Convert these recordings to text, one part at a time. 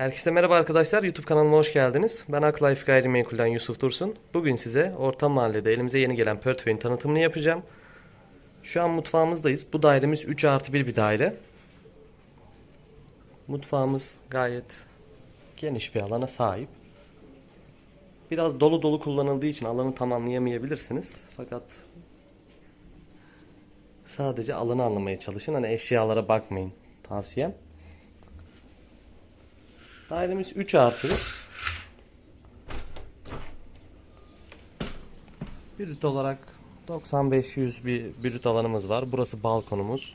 Herkese merhaba arkadaşlar. YouTube kanalıma hoş geldiniz. Ben Aklife Gayrimenkul'den Yusuf Dursun. Bugün size orta mahallede elimize yeni gelen portföyün tanıtımını yapacağım. Şu an mutfağımızdayız. Bu dairemiz 3 artı 1 bir daire. Mutfağımız gayet geniş bir alana sahip. Biraz dolu dolu kullanıldığı için alanı tam anlayamayabilirsiniz. Fakat sadece alanı anlamaya çalışın. Hani eşyalara bakmayın tavsiyem. Dairemiz 3 artı. Brüt olarak 95-100 bir brüt alanımız var. Burası balkonumuz.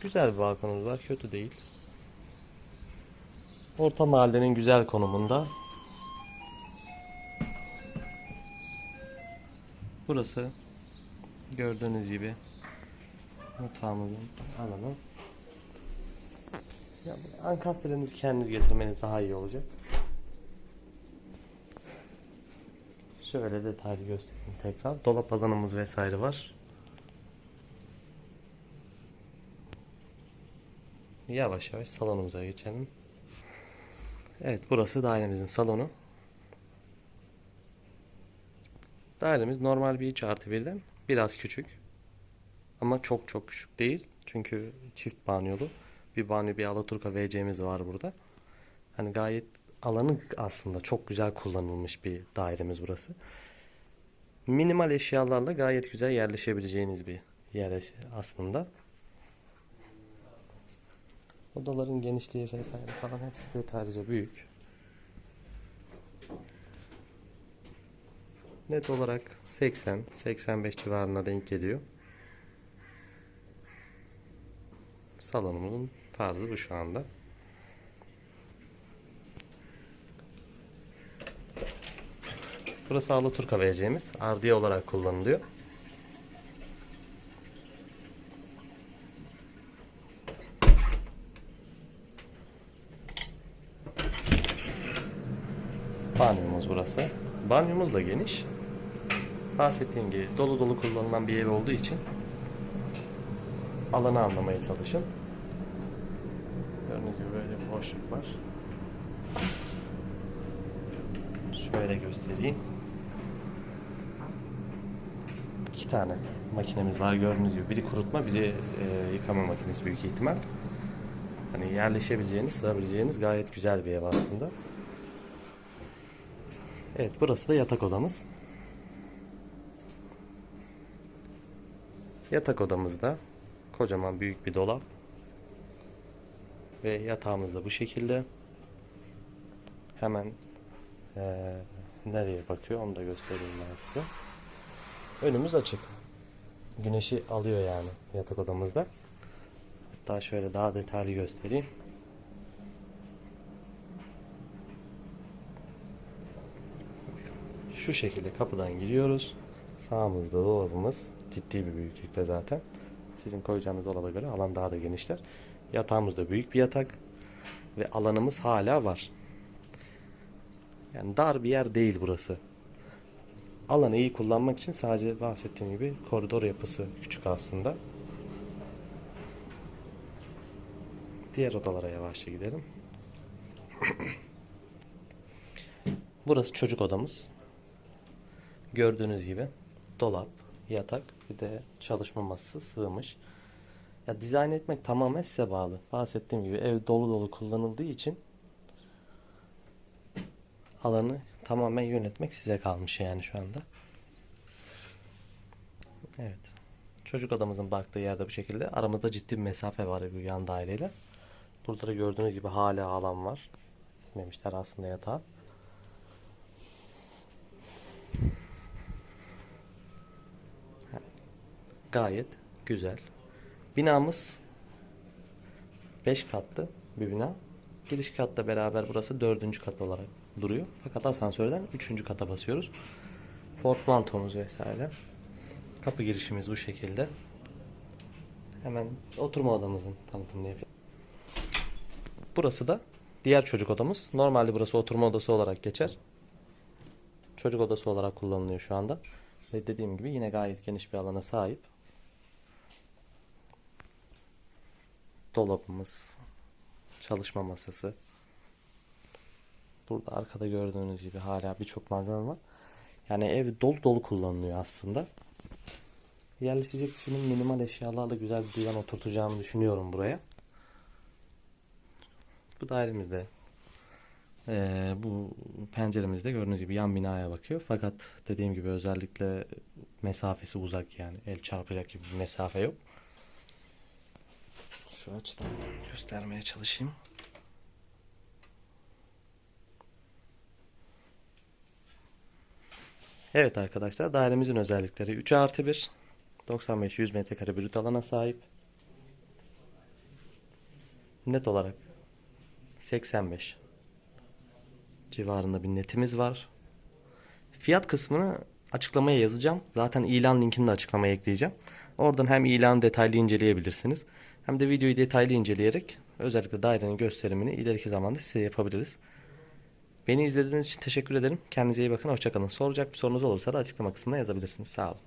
Güzel bir balkonumuz var. Kötü değil. Orta mahallenin güzel konumunda. Burası gördüğünüz gibi mutfağımızın alanı. Ya, kendiniz getirmeniz daha iyi olacak. Şöyle detaylı göstereyim tekrar. Dolap alanımız vesaire var. Yavaş yavaş salonumuza geçelim. Evet burası dairemizin salonu. Dairemiz normal bir 3 artı birden biraz küçük. Ama çok çok küçük değil. Çünkü çift banyolu. Bir banyo bir alaturka WC'miz var burada. Hani gayet alanı aslında çok güzel kullanılmış bir dairemiz burası. Minimal eşyalarla gayet güzel yerleşebileceğiniz bir yer aslında. Odaların genişliği vesaire falan hepsi detaylıca büyük. Net olarak 80-85 civarına denk geliyor. Salonumuzun tarzı bu şu anda. Burası Alaturka vereceğimiz ardiye olarak kullanılıyor. Banyomuz burası. Banyomuz da geniş. Bahsettiğim gibi dolu dolu kullanılan bir ev olduğu için alanı anlamaya çalışın. Gördüğünüz gibi böyle bir boşluk var. Şöyle göstereyim. İki tane makinemiz var gördüğünüz gibi. Biri kurutma, biri e, yıkama makinesi büyük ihtimal. Hani yerleşebileceğiniz, sığabileceğiniz gayet güzel bir ev aslında. Evet, burası da yatak odamız. Yatak odamızda kocaman büyük bir dolap ve yatağımız da bu şekilde. Hemen eee, nereye bakıyor onu da göstereyim ben size. Önümüz açık. Güneşi alıyor yani yatak odamızda. Hatta şöyle daha detaylı göstereyim. Şu şekilde kapıdan giriyoruz. Sağımızda dolabımız ciddi bir büyüklükte zaten. Sizin koyacağınız dolaba göre alan daha da genişler. Yatağımız da büyük bir yatak ve alanımız hala var. Yani dar bir yer değil burası. Alanı iyi kullanmak için sadece bahsettiğim gibi koridor yapısı küçük aslında. Diğer odalara yavaşça gidelim. Burası çocuk odamız. Gördüğünüz gibi dolap, yatak bir de çalışma masası sığmış. Ya dizayn etmek tamamen size bağlı. Bahsettiğim gibi ev dolu dolu kullanıldığı için alanı tamamen yönetmek size kalmış yani şu anda. Evet. Çocuk odamızın baktığı yerde bu şekilde. Aramızda ciddi bir mesafe var bu yan daireyle. Burada da gördüğünüz gibi hala alan var. Gitmemişler aslında yatağa. Gayet güzel. Binamız 5 katlı bir bina. Giriş katla beraber burası 4. kat olarak duruyor. Fakat asansörden 3. kata basıyoruz. Portmantomuz vesaire. Kapı girişimiz bu şekilde. Hemen oturma odamızın tanıtımını yapayım. Burası da diğer çocuk odamız. Normalde burası oturma odası olarak geçer. Çocuk odası olarak kullanılıyor şu anda. Ve dediğim gibi yine gayet geniş bir alana sahip. Dolabımız, çalışma masası, Burada arkada gördüğünüz gibi hala birçok malzeme var. Yani ev dolu dolu kullanılıyor aslında. Yerleşecek kişinin minimal eşyalarla güzel bir divan oturtacağımı düşünüyorum buraya. Bu dairemizde eee, bu penceremizde gördüğünüz gibi yan binaya bakıyor. Fakat dediğim gibi özellikle mesafesi uzak yani. El çarpacak gibi bir mesafe yok. Şu açıdan göstermeye çalışayım. Evet arkadaşlar dairemizin özellikleri 3 artı 1 95-100 metrekare brüt alana sahip. Net olarak 85 civarında bir netimiz var. Fiyat kısmını açıklamaya yazacağım. Zaten ilan linkini de açıklamaya ekleyeceğim. Oradan hem ilanı detaylı inceleyebilirsiniz. Hem de videoyu detaylı inceleyerek özellikle dairenin gösterimini ileriki zamanda size yapabiliriz. Beni izlediğiniz için teşekkür ederim. Kendinize iyi bakın. Hoşçakalın. Soracak bir sorunuz olursa da açıklama kısmına yazabilirsiniz. Sağ olun.